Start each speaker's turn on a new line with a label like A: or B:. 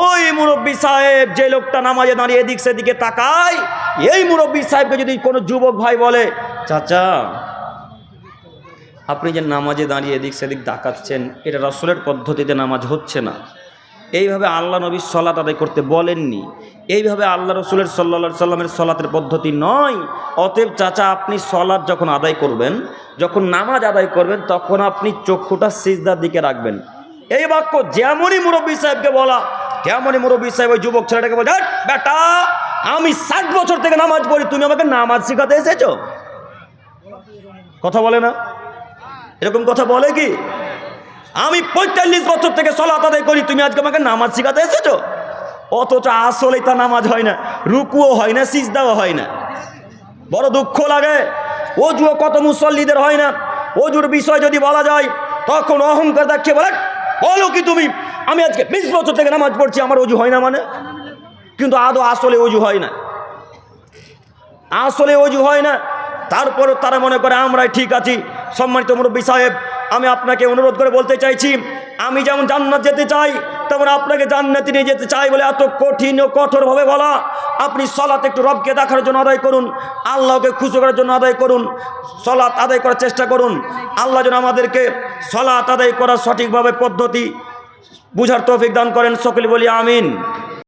A: ওই মুরব্বী সাহেব, যে লোকটা নামাজে দাঁড়িয়ে এদিক সেদিকে তাকায়, এই মুরব্বী সাহেবকে যদি কোনো যুবক ভাই বলে, চাচা, আপনি যে নামাজে দাঁড়িয়ে এদিক সেদিক ডাকাচ্ছেন এটা রসলের পদ্ধতিতে নামাজ হচ্ছে না। এইভাবে আল্লাহ নবী সলাত আদায় করতে বলেননি। এইভাবে আল্লাহ রসুলের সাল্লা সাল্লামের সলাতের পদ্ধতি নয়। অতএব চাচা, আপনি সলাৎ যখন আদায় করবেন, যখন নামাজ আদায় করবেন, তখন আপনি চক্ষুটা সিজদার দিকে রাখবেন। এই বাক্য যেমনই মুরব্বী সাহেবকে বলা তেমনই মুরব্বী সাহেব ওই যুবক ছেলেটাকে বলে "হ্যাট, বেটা আমি ষাট বছর থেকে নামাজ পড়ি তুমি আমাকে নামাজ শেখাতে এসেছ? কথা বলে না? এরকম কথা বলে কি? আমি পঁয়তাল্লিশ বছর থেকে সলাত আদায় করি তুমি আজকে আমাকে নামাজ শিখাতে এসেছ? অথচ আসলে তা নামাজ হয় না রুকুও হয় না সিজদাও হয় না। বড় দুঃখ লাগে অজুও কত মুসল্লিদের হয় না। অজুর বিষয় যদি বলা যায় তখন অহংকার দেখিয়ে বলে বলো কি তুমি আমি আজকে বিশ বছর থেকে নামাজ পড়ছি, আমার অজু হয় না মানে। কিন্তু আদৌ আসলে অজু হয় না। আসলে অজু হয় না। তারপরও তারা মনে করে, আমরাই ঠিক আছি। সম্মানিত মুরব্বী সাহেব, আমি আপনাকে অনুরোধ করে বলতে চাইছি, আমি যেমন জান্নাত যেতে চাই, তেমন আপনাকে জান্নাতে নিয়ে যেতে চাই বলে এত কঠিন ও কঠোরভাবে বলা। আপনি সলাৎ একটু রবকে দেখার জন্য আদায় করুন, আল্লাহকে খুশি করার জন্য আদায় করুন, সলাৎ আদায় করার চেষ্টা করুন। আল্লাহ যেন আমাদেরকে সলাৎ আদায় করার সঠিকভাবে পদ্ধতি বুঝার তৌফিক দান করেন সকলে বলি আমিন।